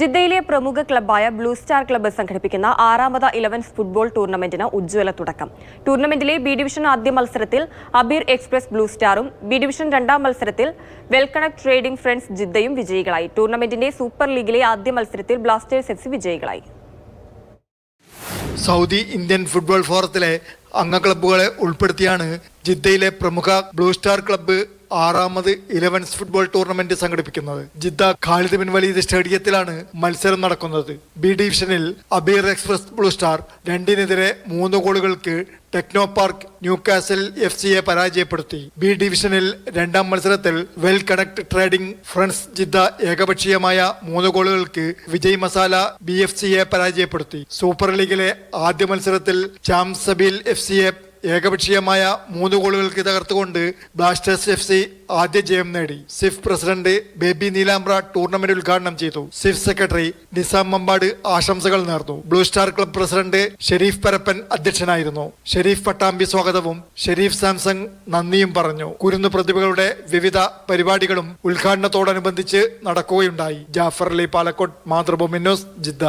ജിദ്ദയിലെ പ്രമുഖ ക്ലബ്ബായ ബ്ലൂ സ്റ്റാർ ക്ലബ്ബ് സംഘടിപ്പിക്കുന്ന ആറാമത് ഇലവൻസ് ഫുട്ബോൾ ടൂർണമെന്റിന് ഉജ്ജ്വല തുടക്കം. ടൂർണമെന്റിലെ ബി ഡിവിഷൻ ആദ്യ മത്സരത്തിൽ അബീർ എക്സ്പ്രസ് ബ്ലൂ സ്റ്റാറും ബി ഡിവിഷൻ രണ്ടാം മത്സരത്തിൽ വെൽക്കണക്ട് ട്രേഡിംഗ് ഫ്രണ്ട്സ് ജിദ്ദയും വിജയികളായി. ടൂർണമെന്റിന്റെ സൂപ്പർ ലീഗിലെ ആദ്യ മത്സരത്തിൽ ബ്ലാസ്റ്റേഴ്സ് എഫ് വിജയികളായി. സൗദി ഇന്ത്യൻ ഫുട്ബോൾ ഫോറത്തിലെ അംഗ ക്ലബ്ബുകളെ ഉൾപ്പെടുത്തിയാണ് ജിദ്ദയിലെ പ്രമുഖ ബ്ലൂ സ്റ്റാർ ക്ലബ്ബ് ആറാമത് ഇലവൻസ് ഫുട്ബോൾ ടൂർണമെന്റ് സംഘടിപ്പിക്കുന്നത്. ജിദ്ദ ഖാലിദ് ബിൻ വലീദ് സ്റ്റേഡിയത്തിലാണ് മത്സരം നടക്കുന്നത്. ബി ഡിവിഷനിൽ അബീർ എക്സ്പ്രസ് ബ്ലൂ സ്റ്റാർ രണ്ടിനെതിരെ മൂന്ന് ഗോളുകൾക്ക് techno park Newcastle F സിയെ പരാജയപ്പെടുത്തി. ബി ഡിവിഷനിൽ രണ്ടാം മത്സരത്തിൽ well connect trading friends Jeddah ഏകപക്ഷീയമായ മൂന്ന് ഗോളുകൾക്ക് വിജയ് മസാല ബി എഫ് സിയെ പരാജയപ്പെടുത്തി. സൂപ്പർ ലീഗിലെ ആദ്യ മത്സരത്തിൽ ചാംസബീൽ എഫ് സിയെ ഏകപക്ഷീയമായ മൂന്ന് ഗോളുകൾക്ക് തകർത്തുകൊണ്ട് ബ്ലാസ്റ്റേഴ്സ് എഫ് സി ആദ്യ ജയം നേടി. സിഫ് പ്രസിഡന്റ് ബേബി നീലാംബ്ര ടൂർണമെന്റ് ഉദ്ഘാടനം ചെയ്തു. സിഫ് സെക്രട്ടറി നിസാം മമ്പാട് ആശംസകൾ നേർന്നു. Blue star club president Shareef Parappan അധ്യക്ഷനായിരുന്നു. ഷെരീഫ് പട്ടാമ്പി സ്വാഗതവും ഷെരീഫ് സാംസങ് നന്ദിയും പറഞ്ഞു. കുരുന്ന് പ്രതിഭകളുടെ വിവിധ പരിപാടികളും ഉദ്ഘാടനത്തോടനുബന്ധിച്ച് നടക്കുകയുണ്ടായി. Jafar Ali Palakkot Mathrubhumi news Jeddah.